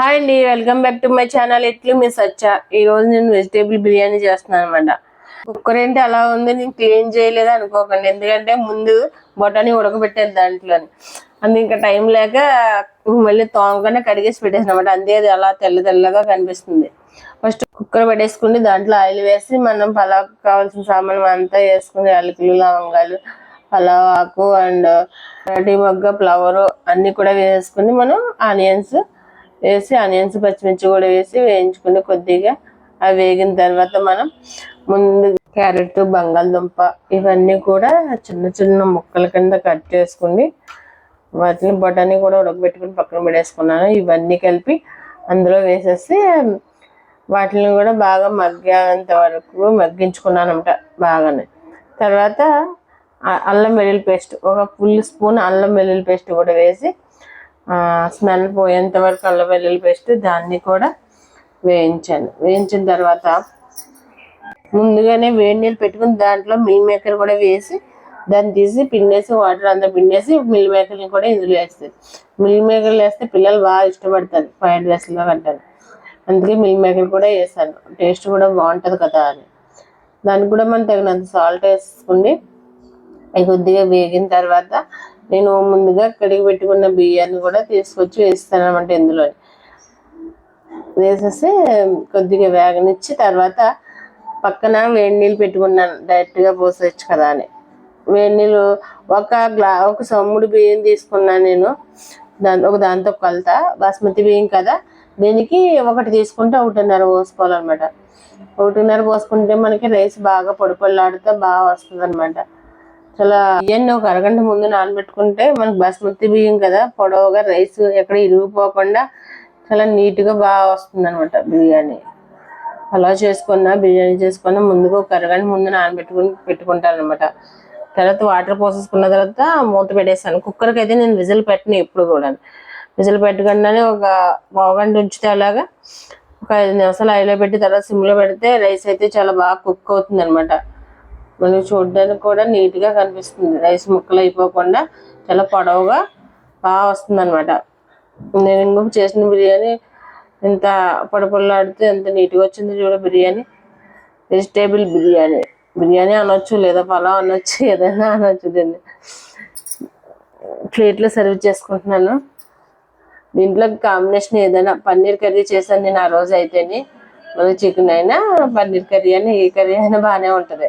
Hi అండి welcome back to my channel. ఎట్లు miss వచ్చా? ఈ రోజు నేను వెజిటేబుల్ బిర్యానీ చేస్తున్నాను అనమాట కుక్కర్ ఏంటి అలా ఉంది? నేను క్లీన్ చేయలేదు అనుకోకండి. ఎందుకంటే ముందు బొటాని ఉడకబెట్టేది దాంట్లోని. అందు ఇంకా టైం లేక మళ్ళీ తోమగానే కడిగేసి పెట్టేసాను అనమాట అంతే అది అలా తెల్ల తెల్లగా కనిపిస్తుంది. ఫస్ట్ కుక్కర్ పెట్టేసుకుని దాంట్లో ఆయిల్ వేసి మనం పలావ్ కావాల్సిన సామాన్ అంతా వేసుకుని అలకులు లవంగాలు పలావ్ ఆకు అండ్ అరటి మొగ్గ ఫ్లవర్ అన్ని కూడా వేసుకుని మనం ఆనియన్స్ వేసి ఆనియన్స్ పచ్చిమిర్చి కూడా వేసి వేయించుకుని కొద్దిగా అవి వేగిన తర్వాత మనం ముందు క్యారెట్ బంగాళదుంప ఇవన్నీ కూడా చిన్న చిన్న ముక్కల కింద కట్ చేసుకుని వాటిని బొటాని కూడా ఉడకబెట్టుకుని పక్కన పెట్టేసుకున్నాను. ఇవన్నీ కలిపి అందులో వేసేసి వాటిని కూడా బాగా మగ్గేంత వరకు మగ్గించుకున్నాను అనమాట బాగానే. తర్వాత అల్లం వెల్లుల్లి పేస్ట్ ఒక ఫుల్ స్పూన్ అల్లం వెల్లుల్లి పేస్ట్ కూడా వేసి స్మెల్ పోయేంత వరకు అల్ల వెల్లుల్లి పేస్ట్ దాన్ని కూడా వేయించాను. వేయించిన తర్వాత ముందుగానే వేడి నీళ్ళు పెట్టుకుని దాంట్లో మిల్ మేకర్ కూడా వేసి దాన్ని తీసి పిండేసి వాటర్ అంతా పిండేసి మిల్ మేకర్ని కూడా ఇందులో వేస్తుంది మిల్ మేకర్లు వేస్తే పిల్లలు బాగా ఇష్టపడతారు ఫ్రైడ్ రైస్లో కంటారు అందుకే మిల్ మేకర్ కూడా వేసాను టేస్ట్ కూడా బాగుంటుంది కదా అని. దానికి కూడా మనం తగినంత సాల్ట్ వేసుకుని అవి కొద్దిగా వేగిన తర్వాత నేను ముందుగా కడిగి పెట్టుకున్న బియ్యాన్ని కూడా తీసుకొచ్చి వేస్తాను అనమాట ఇందులో. వేసేసి కొద్దిగా వేగనిచ్చి తర్వాత పక్కన వేడి నీళ్ళు పెట్టుకున్నాను డైరెక్ట్గా పోసేయచ్చు కదా అని. వేడి నీళ్ళు ఒక గ్లా ఒక సమ్ముడు బియ్యం తీసుకున్నాను నేను దాని ఒక దాంతో కొలత బాస్మతి బియ్యం కదా దీనికి ఒకటి తీసుకుంటే ఒకటిన్నర పోసుకోవాలన్నమాట. ఒకటిన్నర పోసుకుంటే మనకి రైస్ బాగా పొడిపొల్లాడితే బాగా వస్తుంది అనమాట చాలా బియ్యాన్ని ఒక అరగంట ముందు నానబెట్టుకుంటే మనకి బాస్మతి బియ్యం కదా పొడవుగా రైస్ ఎక్కడ ఇరిగిపోకుండా చాలా నీట్గా బాగా వస్తుంది అనమాట బిర్యానీ. అలా చేసుకున్నా బిర్యానీ చేసుకున్నా ముందుగా ఒక అరగంట ముందు నానబెట్టుకుని పెట్టుకుంటాను అనమాట తర్వాత వాటర్ పోసేసుకున్న తర్వాత మూత పెట్టేస్తాను. కుక్కర్కి అయితే నేను విజిల్ పెట్టను ఎప్పుడు కూడా విజిల్ పెట్టకుండానే ఒక పావుగంట ఉంచితే అలాగా ఒక ఐదు నిమిషాలు ఐలో పెట్టి తర్వాత సిమ్లో పెడితే రైస్ అయితే చాలా బాగా కుక్ అవుతుంది అనమాట మనకి చూడడానికి కూడా నీట్గా కనిపిస్తుంది. రైస్ ముక్కలు అయిపోకుండా చాలా పొడవుగా బాగా వస్తుంది అనమాట నేను ఇంకొక చేసిన బిర్యానీ ఎంత పొడపొల్లాడితే ఎంత నీట్గా వచ్చింది చూడ బిర్యానీ. వెజిటేబుల్ బిర్యానీ. బిర్యానీ అనొచ్చు లేదా పలావ్ అనొచ్చు ఏదైనా అనొచ్చు దీన్ని. ప్లేట్లో సర్వ్ చేసుకుంటున్నాను. దీంట్లో కాంబినేషన్ ఏదైనా పన్నీర్ కర్రీ చేశాను నేను ఆ రోజు అయితేనే మళ్ళీ చికెన్ అయినా పన్నీర్ కర్రీ అయినా ఏ కర్రీ అయినా బాగానే ఉంటుంది.